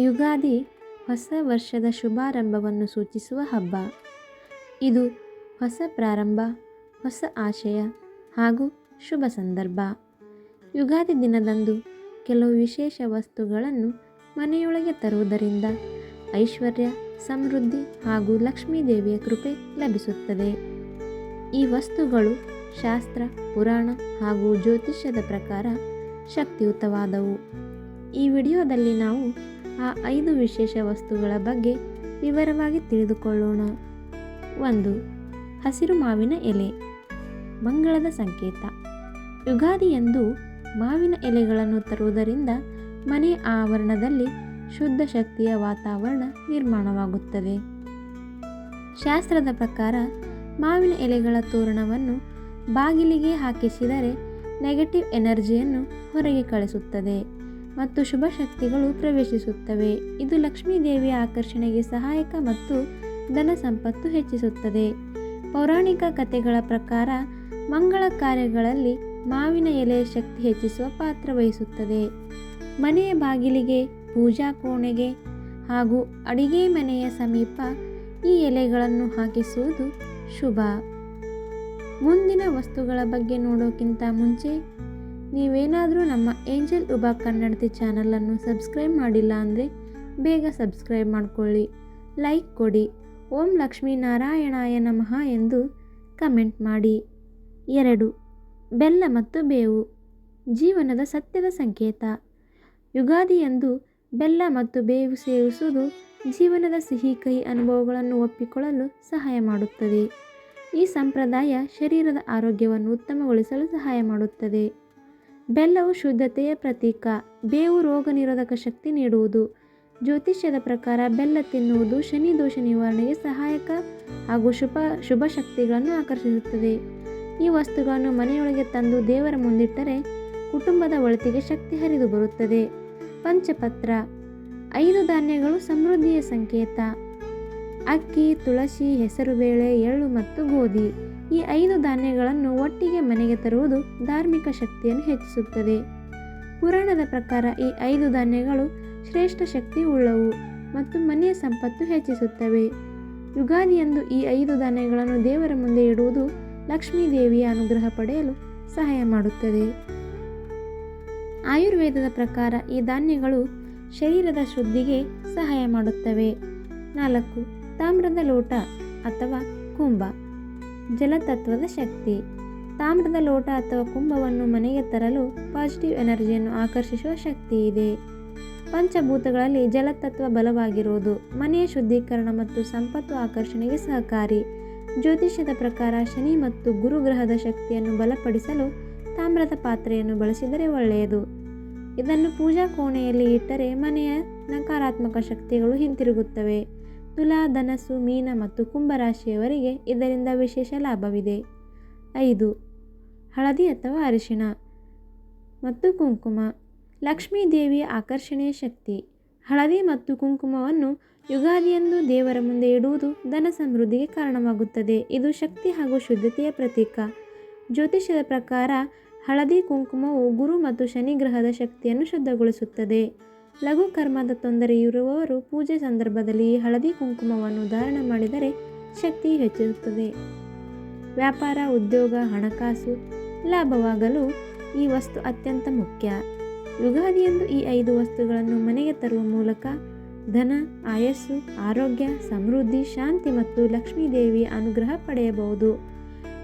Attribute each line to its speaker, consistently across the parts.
Speaker 1: ಯುಗಾದಿ ಹೊಸ ವರ್ಷದ ಶುಭಾರಂಭವನ್ನು ಸೂಚಿಸುವ ಹಬ್ಬ. ಇದು ಹೊಸ ಪ್ರಾರಂಭ, ಹೊಸ ಆಶಯ ಹಾಗೂ ಶುಭ ಸಂದರ್ಭ. ಯುಗಾದಿ ದಿನದಂದು ಕೆಲವು ವಿಶೇಷ ವಸ್ತುಗಳನ್ನು ಮನೆಯೊಳಗೆ ತರುವುದರಿಂದ ಐಶ್ವರ್ಯ, ಸಮೃದ್ಧಿ ಹಾಗೂ ಲಕ್ಷ್ಮೀ ದೇವಿಯ ಕೃಪೆ ಲಭಿಸುತ್ತದೆ. ಈ ವಸ್ತುಗಳು ಶಾಸ್ತ್ರ, ಪುರಾಣ ಹಾಗೂ ಜ್ಯೋತಿಷ್ಯದ ಪ್ರಕಾರ ಶಕ್ತಿಯುತವಾದವು. ಈ ವಿಡಿಯೋದಲ್ಲಿ ನಾವು ಆ ಐದು ವಿಶೇಷ ವಸ್ತುಗಳ ಬಗ್ಗೆ ವಿವರವಾಗಿ ತಿಳಿದುಕೊಳ್ಳೋಣ. ಒಂದು, ಹಸಿರು ಮಾವಿನ ಎಲೆ. ಮಂಗಳದ ಸಂಕೇತ. ಯುಗಾದಿಯಂದು ಮಾವಿನ ಎಲೆಗಳನ್ನು ತರುವುದರಿಂದ ಮನೆ ಆವರಣದಲ್ಲಿ ಶುದ್ಧ ಶಕ್ತಿಯ ವಾತಾವರಣ ನಿರ್ಮಾಣವಾಗುತ್ತದೆ. ಶಾಸ್ತ್ರದ ಪ್ರಕಾರ ಮಾವಿನ ಎಲೆಗಳ ತೋರಣವನ್ನು ಬಾಗಿಲಿಗೆ ಹಾಕಿಸಿದರೆ ನೆಗೆಟಿವ್ ಎನರ್ಜಿಯನ್ನು ಹೊರಗೆ ಕಳಿಸುತ್ತದೆ. ಮತ್ತು ಶುಭ ಶಕ್ತಿಗಳು ಪ್ರವೇಶಿಸುತ್ತವೆ. ಇದು ಲಕ್ಷ್ಮೀ ದೇವಿಯ ಆಕರ್ಷಣೆಗೆ ಸಹಾಯಕ ಮತ್ತು ಧನ ಸಂಪತ್ತು ಹೆಚ್ಚಿಸುತ್ತದೆ. ಪೌರಾಣಿಕ ಕಥೆಗಳ ಪ್ರಕಾರ ಮಂಗಳ ಕಾರ್ಯಗಳಲ್ಲಿ ಮಾವಿನ ಎಲೆಯ ಶಕ್ತಿ ಹೆಚ್ಚಿಸುವ ಪಾತ್ರ ವಹಿಸುತ್ತದೆ. ಮನೆಯ ಬಾಗಿಲಿಗೆ, ಪೂಜಾ ಕೋಣೆಗೆ ಹಾಗೂ ಅಡಿಗೆ ಮನೆಯ ಸಮೀಪ ಈ ಎಲೆಗಳನ್ನು ಹಾಕಿಸುವುದು ಶುಭ. ಮುಂದಿನ ವಸ್ತುಗಳ ಬಗ್ಗೆ ನೋಡೋಕ್ಕಿಂತ ಮುಂಚೆ ನೀವೇನಾದರೂ ನಮ್ಮ ಏಂಜಲ್ ಉಬಾ ಕನ್ನಡತಿ ಚಾನಲನ್ನು ಸಬ್ಸ್ಕ್ರೈಬ್ ಮಾಡಿಲ್ಲ ಅಂದರೆ ಬೇಗ ಸಬ್ಸ್ಕ್ರೈಬ್ ಮಾಡಿಕೊಳ್ಳಿ. ಲೈಕ್ ಕೊಡಿ. ಓಂ ಲಕ್ಷ್ಮೀ ನಾರಾಯಣಾಯ ನಮಃ ಎಂದು ಕಮೆಂಟ್ ಮಾಡಿ. ಎರಡು, ಬೆಲ್ಲ ಮತ್ತು ಬೇವು. ಜೀವನದ ಸತ್ಯದ ಸಂಕೇತ. ಯುಗಾದಿಯಂದು ಬೆಲ್ಲ ಮತ್ತು ಬೇವು ಸೇವಿಸುವುದು ಜೀವನದ ಸಿಹಿ, ಕಹಿ ಅನುಭವಗಳನ್ನು ಒಪ್ಪಿಕೊಳ್ಳಲು ಸಹಾಯ ಮಾಡುತ್ತದೆ. ಈ ಸಂಪ್ರದಾಯ ಶರೀರದ ಆರೋಗ್ಯವನ್ನು ಉತ್ತಮಗೊಳಿಸಲು ಸಹಾಯ ಮಾಡುತ್ತದೆ. ಬೆಲ್ಲವು ಶುದ್ಧತೆಯ ಪ್ರತೀಕ. ಬೇವು ರೋಗ ನಿರೋಧಕ ಶಕ್ತಿ ನೀಡುವುದು. ಜ್ಯೋತಿಷ್ಯದ ಪ್ರಕಾರ ಬೆಲ್ಲ ತಿನ್ನುವುದು ಶನಿ ದೋಷ ನಿವಾರಣೆಗೆ ಸಹಾಯಕ ಹಾಗೂ ಶುಭ ಶುಭ ಶಕ್ತಿಗಳನ್ನು ಆಕರ್ಷಿಸುತ್ತದೆ. ಈ ವಸ್ತುಗಳನ್ನು ಮನೆಯೊಳಗೆ ತಂದು ದೇವರ ಮುಂದಿಟ್ಟರೆ ಕುಟುಂಬದ ಒಳತಿಗೆ ಶಕ್ತಿ ಹರಿದು ಬರುತ್ತದೆ. ಪಂಚಪತ್ರ. ಐದು ಧಾನ್ಯಗಳು ಸಮೃದ್ಧಿಯ ಸಂಕೇತ. ಅಕ್ಕಿ, ತುಳಸಿ, ಹೆಸರುಬೇಳೆ, ಎಳ್ಳು ಮತ್ತು ಗೋಧಿ. ಈ ಐದು ಧಾನ್ಯಗಳನ್ನು ಒಟ್ಟಿಗೆ ಮನೆಗೆ ತರುವುದು ಧಾರ್ಮಿಕ ಶಕ್ತಿಯನ್ನು ಹೆಚ್ಚಿಸುತ್ತದೆ. ಪುರಾಣದ ಪ್ರಕಾರ ಈ ಐದು ಧಾನ್ಯಗಳು ಶ್ರೇಷ್ಠ ಶಕ್ತಿ ಉಳ್ಳವು ಮತ್ತು ಮನೆಯ ಸಂಪತ್ತು ಹೆಚ್ಚಿಸುತ್ತವೆ. ಯುಗಾದಿಯಂದು ಈ ಐದು ಧಾನ್ಯಗಳನ್ನು ದೇವರ ಮುಂದೆ ಇಡುವುದು ಲಕ್ಷ್ಮೀ ದೇವಿಯ ಅನುಗ್ರಹ ಪಡೆಯಲು ಸಹಾಯ ಮಾಡುತ್ತದೆ. ಆಯುರ್ವೇದದ ಪ್ರಕಾರ ಈ ಧಾನ್ಯಗಳು ಶರೀರದ ಶುದ್ಧಿಗೆ ಸಹಾಯ ಮಾಡುತ್ತವೆ. ನಾಲ್ಕು, ತಾಮ್ರದ ಲೋಟ ಅಥವಾ ಕುಂಭ ಜಲತತ್ವದ ಶಕ್ತಿ. ತಾಮ್ರದ ಲೋಟ ಅಥವಾ ಕುಂಭವನ್ನು ಮನೆಗೆ ತರಲು ಪಾಸಿಟಿವ್ ಎನರ್ಜಿಯನ್ನು ಆಕರ್ಷಿಸುವ ಶಕ್ತಿ ಇದೆ. ಪಂಚಭೂತಗಳಲ್ಲಿ ಜಲತತ್ವ ಬಲವಾಗಿರುವುದು ಮನೆಯ ಶುದ್ಧೀಕರಣ ಮತ್ತು ಸಂಪತ್ತು ಆಕರ್ಷಣೆಗೆ ಸಹಕಾರಿ. ಜ್ಯೋತಿಷ್ಯದ ಪ್ರಕಾರ ಶನಿ ಮತ್ತು ಗುರುಗ್ರಹದ ಶಕ್ತಿಯನ್ನು ಬಲಪಡಿಸಲು ತಾಮ್ರದ ಪಾತ್ರೆಯನ್ನು ಬಳಸಿದರೆ ಒಳ್ಳೆಯದು. ಇದನ್ನು ಪೂಜಾ ಕೋಣೆಯಲ್ಲಿ ಇಟ್ಟರೆ ಮನೆಯ ನಕಾರಾತ್ಮಕ ಶಕ್ತಿಗಳು ಹಿಂತಿರುಗುತ್ತವೆ. ತುಲಾ ಧನಸ್ಸು, ಮೀನ ಮತ್ತು ಕುಂಭರಾಶಿಯವರಿಗೆ ಇದರಿಂದ ವಿಶೇಷ ಲಾಭವಿದೆ. ಐದು, ಹಳದಿ ಅಥವಾ ಅರಿಶಿಣ ಮತ್ತು ಕುಂಕುಮ. ಲಕ್ಷ್ಮೀ ದೇವಿಯ ಆಕರ್ಷಣೆಯ ಶಕ್ತಿ. ಹಳದಿ ಮತ್ತು ಕುಂಕುಮವನ್ನು ಯುಗಾದಿಯಂದು ದೇವರ ಮುಂದೆ ಇಡುವುದು ಧನ ಸಮೃದ್ಧಿಗೆ ಕಾರಣವಾಗುತ್ತದೆ. ಇದು ಶಕ್ತಿ ಹಾಗೂ ಶುದ್ಧತೆಯ ಪ್ರತೀಕ. ಜ್ಯೋತಿಷ್ಯದ ಪ್ರಕಾರ ಹಳದಿ ಕುಂಕುಮವು ಗುರು ಮತ್ತು ಶನಿ ಗ್ರಹದ ಶಕ್ತಿಯನ್ನು ಶುದ್ಧಗೊಳಿಸುತ್ತದೆ. ಲಘು ಕರ್ಮದ ತೊಂದರೆ ಇರುವವರು ಪೂಜೆ ಸಂದರ್ಭದಲ್ಲಿ ಹಳದಿ ಕುಂಕುಮವನ್ನು ಧಾರಣ ಮಾಡಿದರೆ ಶಕ್ತಿ ಹೆಚ್ಚಿರುತ್ತದೆ ವ್ಯಾಪಾರ, ಉದ್ಯೋಗ, ಹಣಕಾಸು ಲಾಭವಾಗಲು ಈ ವಸ್ತು ಅತ್ಯಂತ ಮುಖ್ಯ. ಯುಗಾದಿಯಂದು ಈ ಐದು ವಸ್ತುಗಳನ್ನು ಮನೆಗೆ ತರುವ ಮೂಲಕ ಧನ, ಆಯಸ್ಸು, ಆರೋಗ್ಯ, ಸಮೃದ್ಧಿ, ಶಾಂತಿ ಮತ್ತು ಲಕ್ಷ್ಮೀ ದೇವಿಯ ಅನುಗ್ರಹ ಪಡೆಯಬಹುದು.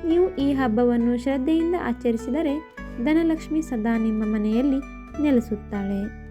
Speaker 1: ನೀವು ಈ ಹಬ್ಬವನ್ನು ಶ್ರದ್ಧೆಯಿಂದ ಆಚರಿಸಿದರೆ ಧನಲಕ್ಷ್ಮಿ ಸದಾ ನಿಮ್ಮ ಮನೆಯಲ್ಲಿ ನೆಲೆಸುತ್ತಾಳೆ.